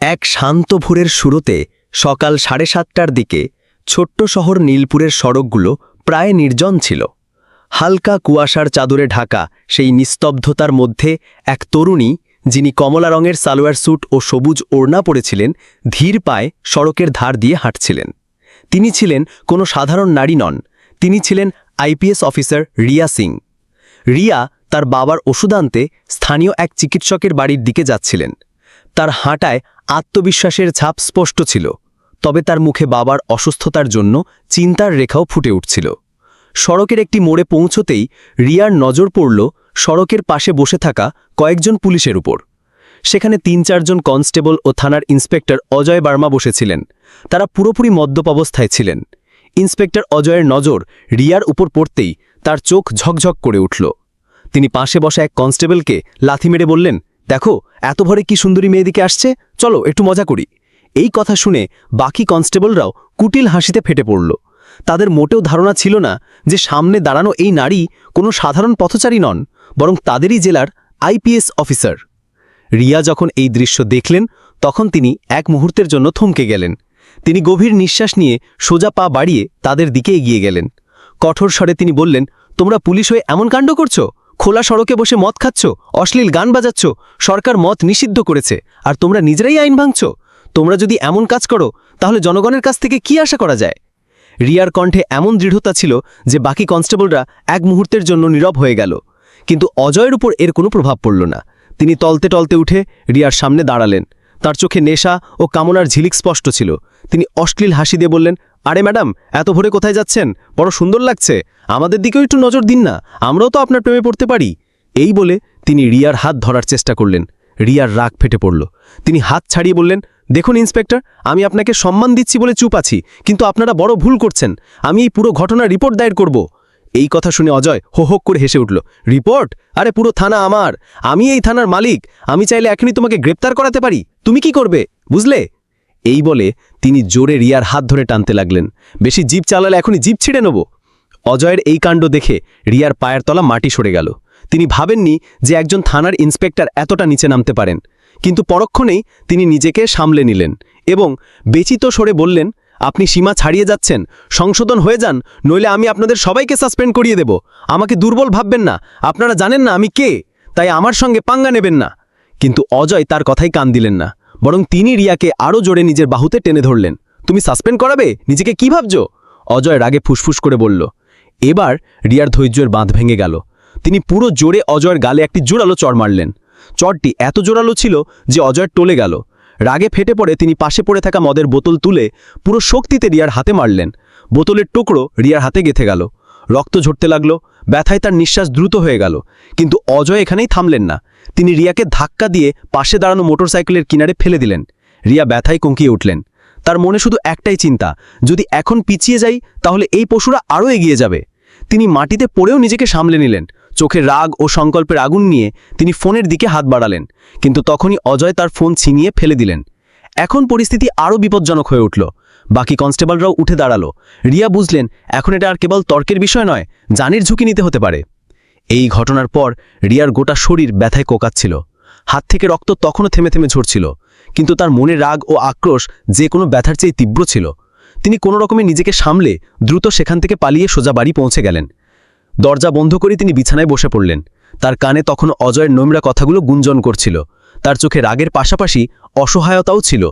এক শান্ত ভোরের শুরুতে সকাল সাড়ে সাতটার দিকে ছোট্ট শহর নীলপুরের সড়কগুলো প্রায় নির্জন ছিল। হালকা কুয়াশার চাদরে ঢাকা সেই নিস্তব্ধতার মধ্যে এক তরুণী, যিনি কমলা রঙের সালোয়ার স্যুট ও সবুজ ওড়না পরেছিলেন, ধীর পায়ে সড়কের ধার দিয়ে হাঁটছিলেন। তিনি ছিলেন কোনো সাধারণ নারী নন, তিনি ছিলেন আইপিএস অফিসার রিয়া সিং। রিয়া তার বাবার ওষুধ আনতে স্থানীয় এক চিকিৎসকের বাড়ির দিকে যাচ্ছিলেন। তার হাঁটায় আত্মবিশ্বাসের ছাপ স্পষ্ট ছিল, তবে তার মুখে বাবার অসুস্থতার জন্য চিন্তার রেখাও ফুটে উঠছিল। সড়কের একটি মোড়ে পৌঁছতেই রিয়ার নজর পড়ল সড়কের পাশে বসে থাকা কয়েকজন পুলিশের উপর। সেখানে তিন চারজন কনস্টেবল ও থানার ইন্সপেক্টর অজয় বার্মা বসেছিলেন। তারা পুরোপুরি মদ্যপ অবস্থায় ছিলেন। ইন্সপেক্টর অজয়ের নজর রিয়ার উপর পড়তেই তার চোখ ঝকঝক করে উঠল। তিনি পাশে বসা এক কনস্টেবলকে লাথি মেরে বললেন দেখো, এত ভরে কি সুন্দরী মেয়েদিকে আসছে? চলো, একটু মজা করি। এই কথা শুনে বাকি কনস্টেবলরাও কুটিল হাসিতে ফেটে পড়ল। তাদের মোটেও ধারণা ছিল না যে সামনে দাঁড়ানো এই নারী কোনো সাধারণ পথচারী নন, বরং তাদেরই জেলার আইপিএস অফিসার। রিয়া যখন এই দৃশ্য দেখলেন, তখন তিনি এক মুহূর্তের জন্য থমকে গেলেন। তিনি গভীর নিঃশ্বাস নিয়ে সোজা পা বাড়িয়ে তাদের দিকে এগিয়ে গেলেন। কঠোর স্বরে তিনি বললেন, তোমরা পুলিশ হয়ে এমন কাণ্ড করছ? খোলা সড়কে বসে মদ খাচ্ছ? অশ্লীল গান বাজাচ্ছ? সরকার মদ নিষিদ্ধ করেছে। আর তোমরা নিজেরাই আইন ভাঙছ? তোমরা যদি এমন কাজ করো, তাহলে জনগণের কাছ থেকে কি আশা করা যায়? রিয়ার কণ্ঠে এমন দৃঢ়তা ছিল যে বাকি কনস্টেবলরা এক মুহূর্তের জন্য নীরব হয়ে গেল। কিন্তু অজয়ের উপর এর কোনো প্রভাব পড়ল না। তিনি তলতে টলতে উঠে রিয়ার সামনে দাঁড়ালেন। তার চোখে নেশা ও কামনার ঝিলিক স্পষ্ট ছিল। তিনি অশ্লীল হাসি দিয়ে বললেন, আরে ম্যাডাম, এত ভোরে কোথায় যাচ্ছেন? বড় সুন্দর লাগছে। আমাদের দিকেও একটু নজর দিন না, আমরাও তো আপনার প্রেমে পড়তে পারি। এই বলে তিনি রিয়ার হাত ধরার চেষ্টা করলেন। রিয়ার রাগ ফেটে পড়ল। তিনি হাত ছাড়িয়ে বললেন, দেখুন ইন্সপেক্টর, আমি আপনাকে সম্মান দিচ্ছি বলে চুপ আছি, কিন্তু আপনারা বড় ভুল করছেন। আমি এই পুরো ঘটনার রিপোর্ট দায়ের করব। এই কথা শুনে অজয় হো হোক করে হেসে উঠল, রিপোর্ট? আরে পুরো থানা আমার। আমি এই থানার মালিক। আমি চাইলে এখনই তোমাকে গ্রেপ্তার করাতে পারি। তুমি কি করবে? বুঝলে? এই বলে তিনি জোরে রিয়ার হাত ধরে টানতে লাগলেন। বেশি জিপ চালালে এখনই জিপ ছিঁড়ে নেব। অজয়ের এই কাণ্ড দেখে রিয়ার পায়ের তলা মাটি সরে গেল। তিনি ভাবেননি যে একজন থানার ইন্সপেক্টর এতটা নিচে নামতে পারেন। কিন্তু পরক্ষণেই তিনি নিজেকে সামলে নিলেন এবং বেচিত সরে বললেন আপনি সীমা ছাড়িয়ে যাচ্ছেন, সংশোধন হয়ে যান, নইলে আমি আপনাদের সবাইকে সাসপেন্ড করিয়ে দেব। আমাকে দুর্বল ভাববেন না, আপনারা জানেন না আমি কে, তাই আমার সঙ্গে পাঙ্গা নেবেন না। কিন্তু অজয় তার কথাই কান দিলেন না, বরং তিনি রিয়াকে আরও জোরে নিজের বাহুতে টেনে ধরলেন। তুমি সাসপেন্ড করাবে? নিজেকে কি ভাবছ? অজয় রাগে ফুসফুস করে বলল, এবার রিয়ার ধৈর্যের বাঁধ ভেঙে গেল। তিনি পুরো জোরে অজয়ের গালে একটি জোরালো চড় মারলেন। চড়টি এত জোরালো ছিল যে অজয়ের টলে গেল। রাগে ফেটে পড়ে তিনি পাশে পড়ে থাকা মদের বোতল তুলে পুরো শক্তিতে রিয়ার হাতে মারলেন। বোতলের টুকরো রিয়ার হাতে গেথে গেল। রক্ত ঝরতে লাগল, ব্যথায় তার নিঃশ্বাস দ্রুত হয়ে গেল। কিন্তু অজয় এখানেই থামলেন না। তিনি রিয়াকে ধাক্কা দিয়ে পাশে দাঁড়ানো মোটরসাইকেলের কিনারে ফেলে দিলেন। রিয়া ব্যথায় কঙ্কিয়ে উঠলেন। তার মনে শুধু একটাই চিন্তা, যদি এখন পিছিয়ে যাই, তাহলে এই পশুরা আরও এগিয়ে যাবে। তিনি মাটিতে পড়েও নিজেকে সামলে নিলেন। চোখে রাগ ও সংকল্পের আগুন নিয়ে তিনি ফোনের দিকে হাত বাড়ালেন, কিন্তু তখনই অজয় তার ফোন ছিনিয়ে ফেলে দিলেন। এখন পরিস্থিতি আরও বিপজ্জনক হয়ে উঠল। বাকি কনস্টেবলরাও উঠে দাঁড়াল। রিয়া বুঝলেন, এখন এটা আর কেবল তর্কের বিষয় নয়, জানির ঝুঁকি নিতে হতে পারে। এই ঘটনার পর রিয়ার গোটা শরীর ব্যথায় কোকাচ্ছিল। হাত থেকে রক্ত তখনও থেমে থেমে ঝরছিল, কিন্তু তার মনে রাগ ও আক্রোশ যে কোনো ব্যথার চেয়ে তীব্র ছিল। তিনি কোনো রকমে নিজেকে সামলে দ্রুত সেখান থেকে পালিয়ে সোজা বাড়ি পৌঁছে গেলেন। দরজা বন্ধ করে তিনি বিছানায় বসে পড়লেন। তার কানে তখন অজয়ের নোংরা কথাগুলো গুঞ্জন করছিল। তার চোখে রাগের পাশাপাশি অসহায়তাও ছিল।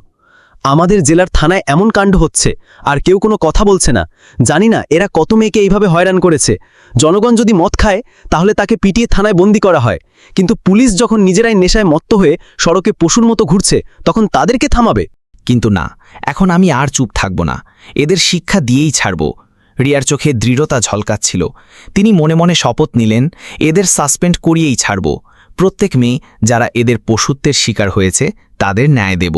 আমাদের জেলার থানায় এমন কাণ্ড হচ্ছে, আর কেউ কোনো কথা বলছে না। জানি না এরা কত মেয়েকে এইভাবে হয়রান করেছে। জনগণ যদি মদ খায়, তাহলে তাকে পিটিয়ে থানায় বন্দি করা হয়। কিন্তু পুলিশ যখন নিজেরাই নেশায় মত্ত হয়ে সড়কে পশুর মতো ঘুরছে, তখন তাদেরকে থামাবে। কিন্তু না, এখন আমি আর চুপ থাকব না। এদের শিক্ষা দিয়েই ছাড়ব। রিয়ার চোখে দৃঢ়তা ঝলকাচ্ছিল। তিনি মনে মনে শপথ নিলেন, এদের সাসপেন্ড করিয়েই ছাড়ব। প্রত্যেক মেয়ে যারা এদের পশুত্বের শিকার হয়েছে, তাদের ন্যায় দেব।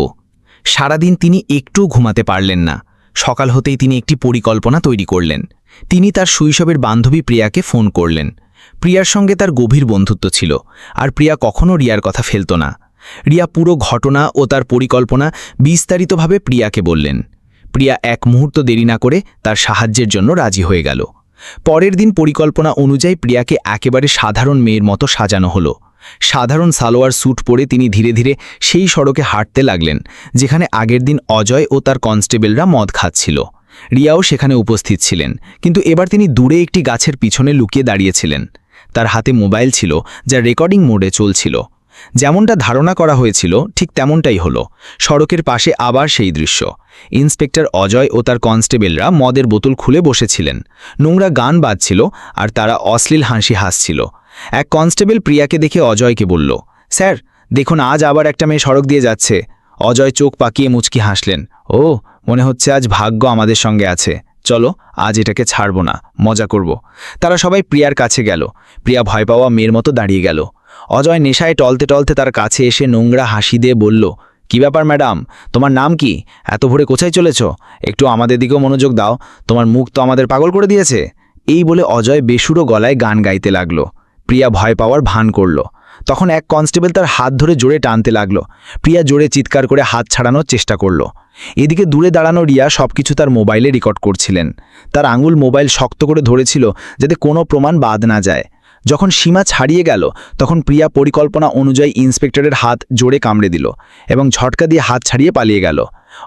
সারাদিন তিনি একটু ঘুমাতে পারলেন না। সকাল হতেই তিনি একটি পরিকল্পনা তৈরি করলেন। তিনি তার শৈশবের বান্ধবী প্রিয়াকে ফোন করলেন। প্রিয়ার সঙ্গে তার গভীর বন্ধুত্ব ছিল, আর প্রিয়া কখনও রিয়ার কথা ফেলত না। রিয়া পুরো ঘটনা ও তার পরিকল্পনা বিস্তারিতভাবে প্রিয়াকে বললেন। প্রিয়া এক মুহূর্ত দেরি না করে তার সাহায্যের জন্য রাজি হয়ে গেল। পরের দিন পরিকল্পনা অনুযায়ী প্রিয়াকে একেবারে সাধারণ মেয়ের মতো সাজানো হলো। সাধারণ সালোয়ার স্যুট পরে তিনি ধীরে ধীরে সেই সড়কে হাঁটতে লাগলেন, যেখানে আগের দিন অজয় ও তার কনস্টেবলরা মদ খাচ্ছিল। রিয়াও সেখানে উপস্থিত ছিলেন, কিন্তু এবার তিনি দূরে একটি গাছের পিছনে লুকিয়ে দাঁড়িয়েছিলেন। তার হাতে মোবাইল ছিল, যা রেকর্ডিং মোডে চলছিল। যেমনটা ধারণা করা হয়েছিল, ঠিক তেমনটাই হলো। সড়কের পাশে আবার সেই দৃশ্য। ইন্সপেক্টর অজয় ও তার কনস্টেবলরা মদের বোতল খুলে বসেছিলেন। নোংরা গান বাজছিল আর তারা অশ্লীল হাসি হাসছিল। এক কনস্টেবল প্রিয়াকে দেখে অজয়কে বলল, স্যার, দেখুন, আজ আবার একটা মেয়ে সড়ক দিয়ে যাচ্ছে। অজয় চোখ পাকিয়ে মুচকি হাসলেন, ও, মনে হচ্ছে আজ ভাগ্য আমাদের সঙ্গে আছে। চলো, আজ এটাকে ছাড়ব না, মজা করব। তারা সবাই প্রিয়ার কাছে গেল। প্রিয়া ভয় পাওয়া মেয়ের মতো দাঁড়িয়ে গেল। অজয় নেশায় টলতে টলতে তার কাছে এসে নোংরা হাসি দিয়ে বলল, কি ব্যাপার ম্যাডাম? তোমার নাম কি? এত ভোরে কোথায় চলেছ? একটু আমাদের দিকেও মনোযোগ দাও। তোমার মুখ তো আমাদের পাগল করে দিয়েছে। এই বলে অজয় বেসুরো গলায় গান গাইতে লাগল। প্রিয়া ভয় পাওয়ার ভান করল। তখন এক কনস্টেবল তার হাত ধরে জোরে টানতে লাগল। প্রিয়া জোরে চিৎকার করে হাত ছাড়ানোর চেষ্টা করল। এদিকে দূরে দাঁড়ানো রিয়া সবকিছু তার মোবাইলে রেকর্ড করছিলেন। তার আঙুল মোবাইল শক্ত করে ধরেছিল যাতে কোনো প্রমাণ বাদ না যায়। যখন সীমা ছাড়িয়ে গেল, তখন প্রিয়া পরিকল্পনা অনুযায়ী ইন্সপেক্টরের হাত জোরে কামড়ে দিল এবং ঝটকা দিয়ে হাত ছাড়িয়ে পালিয়ে গেল।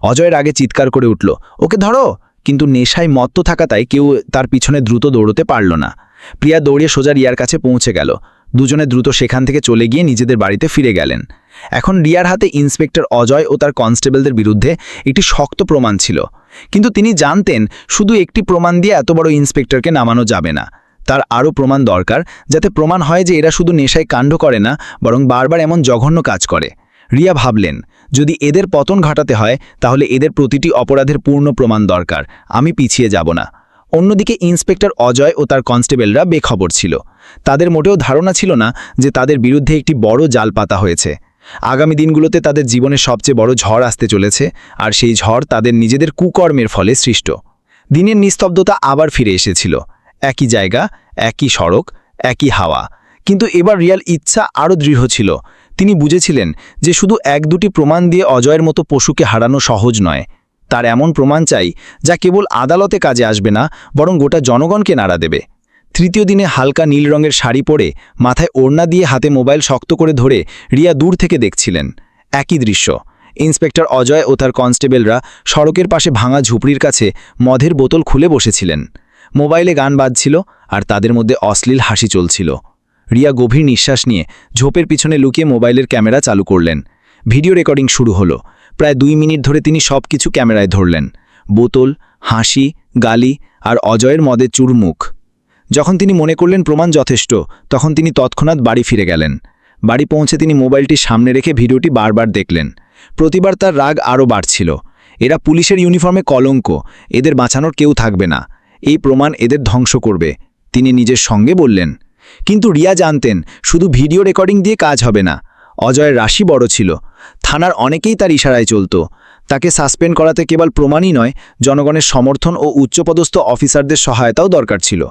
অজয়ের আগে চিৎকার করে উঠল, ওকে ধরো! কিন্তু নেশায় মত্ত থাকাতাই কেউ তার পিছনে দ্রুত দৌড়তে পারল না। প্রিয়া দৌড়িয়ে সোজা রিয়ার কাছে পৌঁছে গেল। দুজনে দ্রুত সেখান থেকে চলে গিয়ে নিজেদের বাড়িতে ফিরে গেলেন। এখন রিয়ার হাতে ইন্সপেক্টর অজয় ও তার কনস্টেবলদের বিরুদ্ধে একটি শক্ত প্রমাণ ছিল। কিন্তু তিনি জানতেন, শুধু একটি প্রমাণ দিয়ে এত বড় ইন্সপেক্টরকে নামানো যাবে না। তার আরও প্রমাণ দরকার, যাতে প্রমাণ হয় যে এরা শুধু নেশায় কাণ্ড করে না, বরং বারবার এমন জঘন্য কাজ করে। রিয়া ভাবলেন, যদি এদের পতন ঘটাতে হয়, তাহলে এদের প্রতিটি অপরাধের পূর্ণ প্রমাণ দরকার। আমি পিছিয়ে যাব না। অন্যদিকে ইন্সপেক্টর অজয় ও তার কনস্টেবলরা বেখবর ছিল। তাদের মোটেও ধারণা ছিল না যে তাদের বিরুদ্ধে একটি বড় জাল পাতা হয়েছে। আগামী দিনগুলোতে তাদের জীবনের সবচেয়ে বড় ঝড় আসতে চলেছে, আর সেই ঝড় তাদের নিজেদের কুকর্মের ফলে সৃষ্ট। দিনের নিস্তব্ধতা আবার ফিরে এসেছিল। একই জায়গা, একই সড়ক, একই হাওয়া। কিন্তু এবার রিয়াল ইচ্ছা আরও দৃঢ় ছিল। তিনি বুঝেছিলেন যে শুধু এক দুটি প্রমাণ দিয়ে অজয়ের মতো পশুকে হারানো সহজ নয়। তার এমন প্রমাণ চাই যা কেবল আদালতে কাজে আসবে না, বরং গোটা জনগণকে নাড়া দেবে। তৃতীয় দিনে হালকা নীল রঙের শাড়ি পরে মাথায় ওড়না দিয়ে হাতে মোবাইল শক্ত করে ধরে রিয়া দূর থেকে দেখছিলেন। একই দৃশ্য। ইন্সপেক্টর অজয় ও তার কনস্টেবলরা সড়কের পাশে ভাঙা ঝুপড়ির কাছে মদের বোতল খুলে বসেছিলেন। মোবাইলে গান বাজছিল আর তাদের মধ্যে অশ্লীল হাসি চলছিল। রিয়া গভীর নিঃশ্বাস নিয়ে ঝোপের পিছনে লুকিয়ে মোবাইলের ক্যামেরা চালু করলেন। ভিডিও রেকর্ডিং শুরু হলো। প্রায় দুই মিনিট ধরে তিনি সব কিছু ক্যামেরায় ধরলেন। বোতল, হাসি, গালি আর অজয়ের মদে চুরমুখ। যখন তিনি মনে করলেন প্রমাণ যথেষ্ট, তখন তিনি তৎক্ষণাৎ বাড়ি ফিরে গেলেন। বাড়ি পৌঁছে তিনি মোবাইলটি সামনে রেখে ভিডিওটি বারবার দেখলেন। প্রতিবার তার রাগ আরও বাড়ছিল। এরা পুলিশের ইউনিফর্মে কলঙ্ক, এদের বাঁচানোর কেউ থাকবে না। এই প্রমাণ এদের ধ্বংস করবে। তিনি নিজের সঙ্গে বললেন, কিন্তু রিয়া জানতেন, শুধু ভিডিও রেকর্ডিং দিয়ে কাজ হবে না। অজয়ের রাশি বড় ছিল। থানার অনেকেই তার ইশারায় চলত। তাকে সাসপেন্ড করাতে কেবল প্রমাণই নয়, জনগণের সমর্থন ও উচ্চপদস্থ অফিসারদের সহায়তাও দরকার ছিল।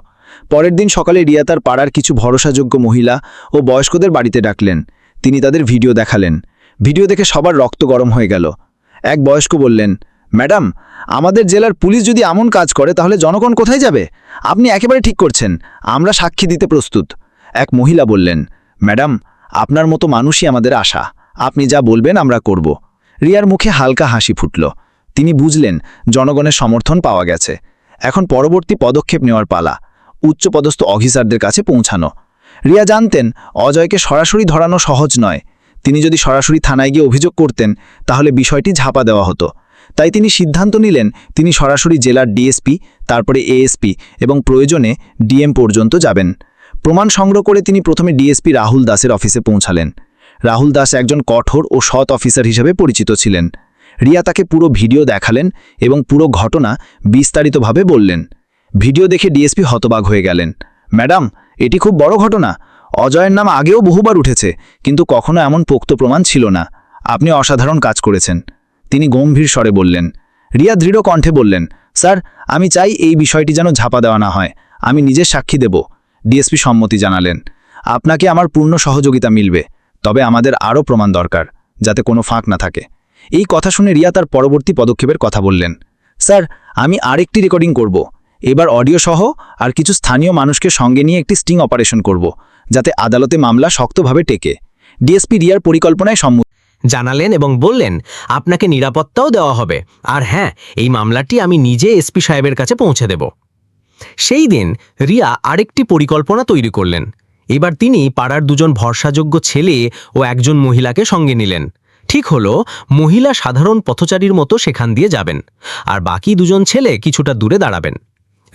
পরের দিন সকালে রিয়া তার পাড়ার কিছু ভরসাযোগ্য মহিলা ও বয়স্কদের বাড়িতে ডাকলেন। তিনি তাদের ভিডিও দেখালেন। ভিডিও দেখে সবার রক্ত গরম হয়ে গেল। এক বয়স্ক বললেন ম্যাডাম, আমাদের জেলার পুলিশ যদি এমন কাজ করে, তাহলে জনগণ কোথায় যাবে? আপনি একেবারে ঠিক করছেন। আমরা সাক্ষী দিতে প্রস্তুত। এক মহিলা বললেন, ম্যাডাম, আপনার মতো মানুষই আমাদের আশা। আপনি যা বলবেন, আমরা করব। রিয়ার মুখে হালকা হাসি ফুটল। তিনি বুঝলেন, জনগণের সমর্থন পাওয়া গেছে। এখন পরবর্তী পদক্ষেপ নেওয়ার পালা। উচ্চপদস্থ অফিসারদের কাছে পৌঁছানো। রিয়া জানতেন, অজয়কে সরাসরি ধরানো সহজ নয়। তিনি যদি সরাসরি থানায় গিয়ে অভিযোগ করতেন, তাহলে বিষয়টি ঝাপা দেওয়া হতো। তাই তিনি সিদ্ধান্ত নিলেন তিনি সরাসরি জেলার ডিএসপি, তারপরে এএসপি এবং প্রয়োজনে ডিএম পর্যন্ত যাবেন। প্রমাণ সংগ্রহ করে তিনি প্রথমে ডিএসপি রাহুল দাসের অফিসে পৌঁছালেন। রাহুল দাস একজন কঠোর ও সৎ অফিসার হিসেবে পরিচিত ছিলেন। রিয়া তাকে পুরো ভিডিও দেখালেন এবং পুরো ঘটনা বিস্তারিতভাবে বললেন। ভিডিও দেখে ডিএসপি হতবাক হয়ে গেলেন। ম্যাডাম, এটি খুব বড় ঘটনা। অজয়ের নাম আগেও বহুবার উঠেছে, কিন্তু কখনো এমন পোক্ত প্রমাণ ছিল না। আপনি অসাধারণ কাজ করেছেন। তিনি গম্ভীর স্বরে বললেন। রিয়া দৃঢ় কণ্ঠে বললেন, স্যার, আমি চাই এই বিষয়টি যেন ঝাপা দেওয়া না হয়। আমি নিজের সাক্ষী দেব, ডিএসপি সম্মতি জানালেন। আপনাকে আমার পূর্ণ সহযোগিতা মিলবে, তবে আমাদের আরও প্রমাণ দরকার, যাতে কোনো ফাঁক না থাকে। এই কথা শুনে রিয়া তার পরবর্তী পদক্ষেপের কথা বললেন। স্যার, আমি আরেকটি রেকর্ডিং করব। এবার অডিও সহ আর কিছু স্থানীয় মানুষকে সঙ্গে নিয়ে একটি স্টিং অপারেশন করব, যাতে আদালতে মামলা শক্তভাবে টেকে। ডিএসপি রিয়ার পরিকল্পনায় সম্মত জানালেন এবং বললেন, আপনাকে নিরাপত্তাও দেওয়া হবে। আর হ্যাঁ এই মামলাটি আমি নিজে এসপি সাহেবের কাছে পৌঁছে দেব। সেই দিন রিয়া আরেকটি পরিকল্পনা তৈরি করলেন। এবার তিনি পাড়ার দুজন ভরসাযোগ্য ছেলে ও একজন মহিলাকে সঙ্গে নিলেন। ঠিক হলো, মহিলা সাধারণ পথচারীর মতো সেখান দিয়ে যাবেন, আর বাকি দুজন ছেলে কিছুটা দূরে দাঁড়াবেন।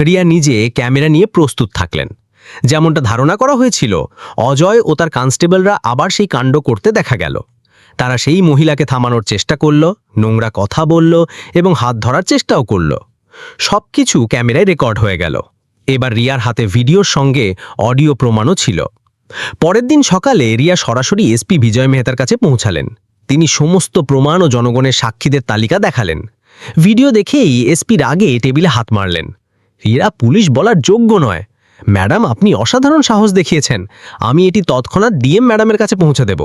রিয়া নিজে ক্যামেরা নিয়ে প্রস্তুত থাকলেন। যেমনটা ধারণা করা হয়েছিল, অজয় ও তার কনস্টেবলরা আবার সেই কাণ্ড করতে দেখা গেল। তারা সেই মহিলাকে থামানোর চেষ্টা করল, নোংরা কথা বলল এবং হাত ধরার চেষ্টাও করল। সব কিছু ক্যামেরায় রেকর্ড হয়ে গেল। এবার রিয়ার হাতে ভিডিওর সঙ্গে অডিও প্রমাণও ছিল। পরের দিন সকালে রিয়া সরাসরি এসপি বিজয় মেহতার কাছে পৌঁছালেন। তিনি সমস্ত প্রমাণ ও জনগণের সাক্ষীদের তালিকা দেখালেন। ভিডিও দেখেই এসপির আগে টেবিলে হাত মারলেন। রিয়া পুলিশ বলার যোগ্য নয়। ম্যাডাম, আপনি অসাধারণ সাহস দেখিয়েছেন। আমি এটি তৎক্ষণাৎ ডিএম ম্যাডামের কাছে পৌঁছে দেব।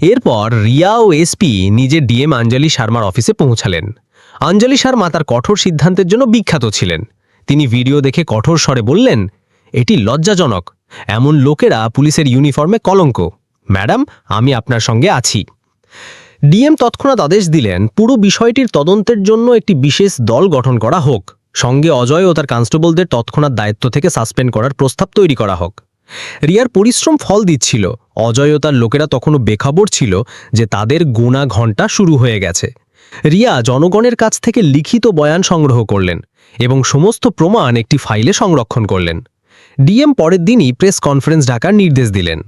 এরপর রিয়া ও এসপি নিজে ডিএম আঞ্জলি শর্মার অফিসে পৌঁছালেন। আঞ্জলি শর্মা তার কঠোর সিদ্ধান্তের জন্য বিখ্যাত ছিলেন। তিনি ভিডিও দেখে কঠোর স্বরে বললেন, এটি লজ্জাজনক। এমন লোকেরা পুলিশের ইউনিফর্মে কলঙ্ক। ম্যাডাম, আমি আপনার সঙ্গে আছি। ডিএম তৎক্ষণাৎ আদেশ দিলেন, পুরো বিষয়টির তদন্তের জন্য একটি বিশেষ দল গঠন করা হোক। সঙ্গে অজয় ও তার কনস্টেবলদের তৎক্ষণাৎ দায়িত্ব থেকে সাসপেন্ড করার প্রস্তাব তৈরি করা হোক। রিয়ার পরিশ্রম ফল দিচ্ছিল। অজয় তার লোকেরা তখনও বেখবর ছিল যে তাদের গোনা ঘণ্টা শুরু হয়ে গেছে। রিয়া জনগণের কাছ থেকে লিখিত বয়ান সংগ্রহ করলেন এবং সমস্ত প্রমাণ একটি ফাইলে সংরক্ষণ করলেন। ডিএম পরের দিনই প্রেস কনফারেন্স ডাকার নির্দেশ দিলেন।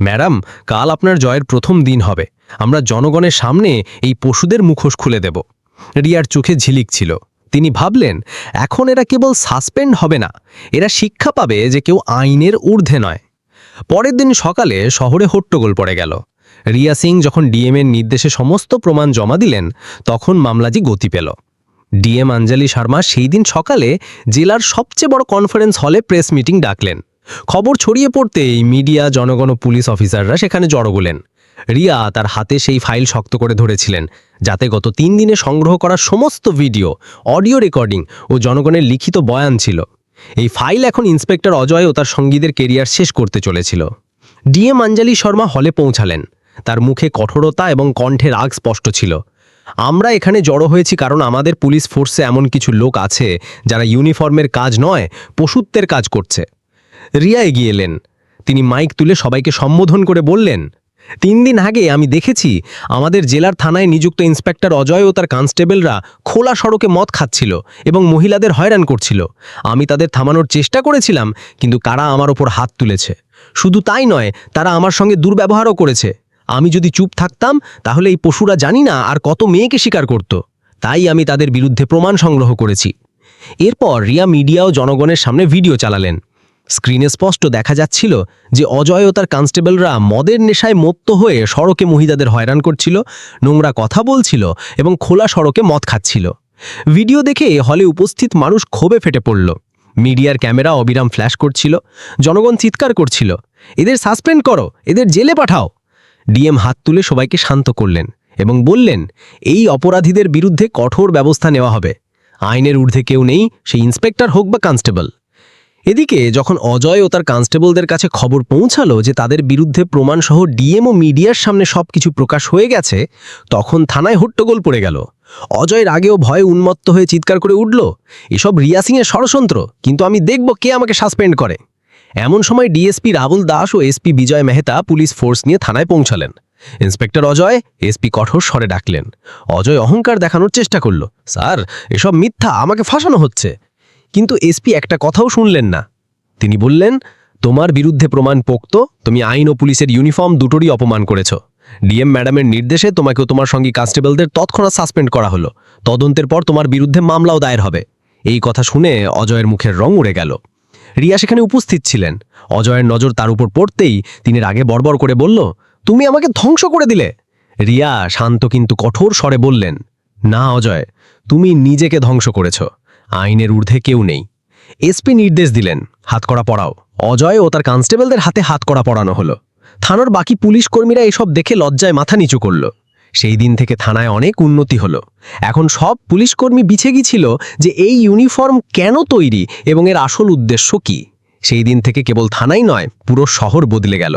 ম্যাডাম, কাল আপনার জয়ের প্রথম দিন হবে। আমরা জনগণের সামনে এই পশুদের মুখোশ খুলে দেব। রিয়ার চোখে ঝিলিক ছিল। তিনি ভাবলেন, এখন এরা কেবল সাসপেন্ড হবে না, এরা শিক্ষা পাবে যে কেউ আইনের ঊর্ধ্বে নয়। পরের দিন সকালে শহরে হট্টগোল পড়ে গেল। রিয়া সিং যখন ডিএমের নির্দেশে সমস্ত প্রমাণ জমা দিলেন, তখন মামলাটি গতি পেল। ডিএম আঞ্জলি শর্মা সেই দিন সকালে জেলার সবচেয়ে বড় কনফারেন্স হলে প্রেস মিটিং ডাকলেন। খবর ছড়িয়ে পড়তেই মিডিয়া, জনগণ পুলিশ অফিসাররা সেখানে জড়ো হলেন। রিয়া তার হাতে সেই ফাইল শক্ত করে ধরেছিলেন, যাতে গত তিন দিনে সংগ্রহ করা সমস্ত ভিডিও, অডিও রেকর্ডিং ও জনগণের লিখিত বয়ান ছিল। এই ফাইল এখন ইন্সপেক্টর অজয় ও তার সঙ্গীদের কেরিয়ার শেষ করতে চলেছিল। ডিএম আঞ্জলি শর্মা হলে পৌঁছালেন। তার মুখে কঠোরতা এবং কণ্ঠে রাগ স্পষ্ট ছিল। আমরা এখানে জড়ো হয়েছি কারণ আমাদের পুলিশ ফোর্সে এমন কিছু লোক আছে যারা ইউনিফর্মের কাজ নয়, পশুত্বের কাজ করছে। রিয়া এগিয়ে এলেন। তিনি মাইক তুলে সবাইকে সম্বোধন করে বললেন তিন দিন আগে আমি দেখেছি আমাদের জেলার থানায় নিযুক্ত ইন্সপেক্টর অজয় ও তার কনস্টেবলরা খোলা সড়কে মদ খাচ্ছিল এবং মহিলাদের হয়রান করছিল। আমি তাদের থামানোর চেষ্টা করেছিলাম, কিন্তু কারা আমার ওপর হাত তুলেছে? শুধু তাই নয়, তারা আমার সঙ্গে দুর্ব্যবহারও করেছে। আমি যদি চুপ থাকতাম, তাহলে এই পশুরা জানি না আর কত মেয়েকে স্বীকার করত। তাই আমি তাদের বিরুদ্ধে প্রমাণ সংগ্রহ করেছি। এরপর রিয়া মিডিয়া ও জনগণের সামনে ভিডিও চালালেন। স্ক্রিনে স্পষ্ট দেখা যাচ্ছিল যে অজয় ও তার কনস্টেবলরা মদের নেশায় মত্ত হয়ে সড়কে মহিলাদের হয়রান করছিল, নোংরা কথা বলছিল এবং খোলা সড়কে মদ খাচ্ছিল। ভিডিও দেখে হলে উপস্থিত মানুষ ক্ষোভে ফেটে পড়ল। মিডিয়ার ক্যামেরা অবিরাম ফ্ল্যাশ করছিল, জনগণ চিৎকার করছিল, এদের সাসপেন্ড করো, এদের জেলে পাঠাও। ডিএম হাত তুলে সবাইকে শান্ত করলেন এবং বললেন, এই অপরাধীদের বিরুদ্ধে কঠোর ব্যবস্থা নেওয়া হবে। আইনের ঊর্ধ্বে কেউ নেই, সেই ইন্সপেক্টর হোক বা কনস্টেবল। এদিকে যখন অজয় ও তার কনস্টেবলদের কাছে খবর পৌঁছালো যে তাদের বিরুদ্ধে প্রমাণসহ ডিএম ও মিডিয়ার সামনে সবকিছু প্রকাশ হয়ে গেছে, তখন থানায় হট্টগোল পড়ে গেল। অজয়ের আগেও ভয়ে উন্মত্ত হয়ে চিৎকার করে উঠল, এসব রিয়া সিংয়ের ষড়যন্ত্র, কিন্তু আমি দেখব কে আমাকে সাসপেন্ড করে। এমন সময় ডিএসপি রাহুল দাস ও SP Vijay Mehta police force নিয়ে থানায় পৌঁছালেন। ইন্সপেক্টর অজয়, এসপি কঠোর স্বরে ডাকলেন। অজয় অহংকার দেখানোর চেষ্টা করল, স্যার, এসব মিথ্যা আমাকে ফাঁসানো হচ্ছে। কিন্তু এসপি একটা কথাও শুনলেন না। তিনি বললেন, তোমার বিরুদ্ধে প্রমাণ পোক্ত, তুমি আইন ও পুলিশের ইউনিফর্ম দুটোরই অপমান করেছ। ডিএম ম্যাডামের নির্দেশে তোমাকেও তোমার সঙ্গে কনস্টেবলদের তৎক্ষণাৎ সাসপেন্ড করা হলো। তদন্তের পর তোমার বিরুদ্ধে মামলাও দায়ের হবে। এই কথা শুনে অজয়ের মুখের রং উড়ে গেল। রিয়া সেখানে উপস্থিত ছিলেন। অজয়ের নজর তার উপর পড়তেই তিনি রাগে বড়বড় করে বলল, তুমি আমাকে ধ্বংস করে দিলে? রিয়া শান্ত কিন্তু কঠোর স্বরে বললেন, না অজয়, তুমি নিজেকে ধ্বংস করেছ। আইনের ঊর্ধ্বে কেউ নেই। এসপি নির্দেশ দিলেন হাতকড়া পড়াও। অজয় ও তার কনস্টেবলদের হাতে হাতকড়া পড়ানো হলো। থানার বাকি পুলিশ কর্মীরা এসব দেখে লজ্জায় মাথা নিচু করল। সেই দিন থেকে থানায় অনেক উন্নতি হলো। এখন সব পুলিশ কর্মী বিছে গিয়েছিল যে এই ইউনিফর্ম কেন তৈরি এবং এর আসল উদ্দেশ্য কি। সেই দিন থেকে কেবল থানাই নয়, পুরো শহর বদলে গেল।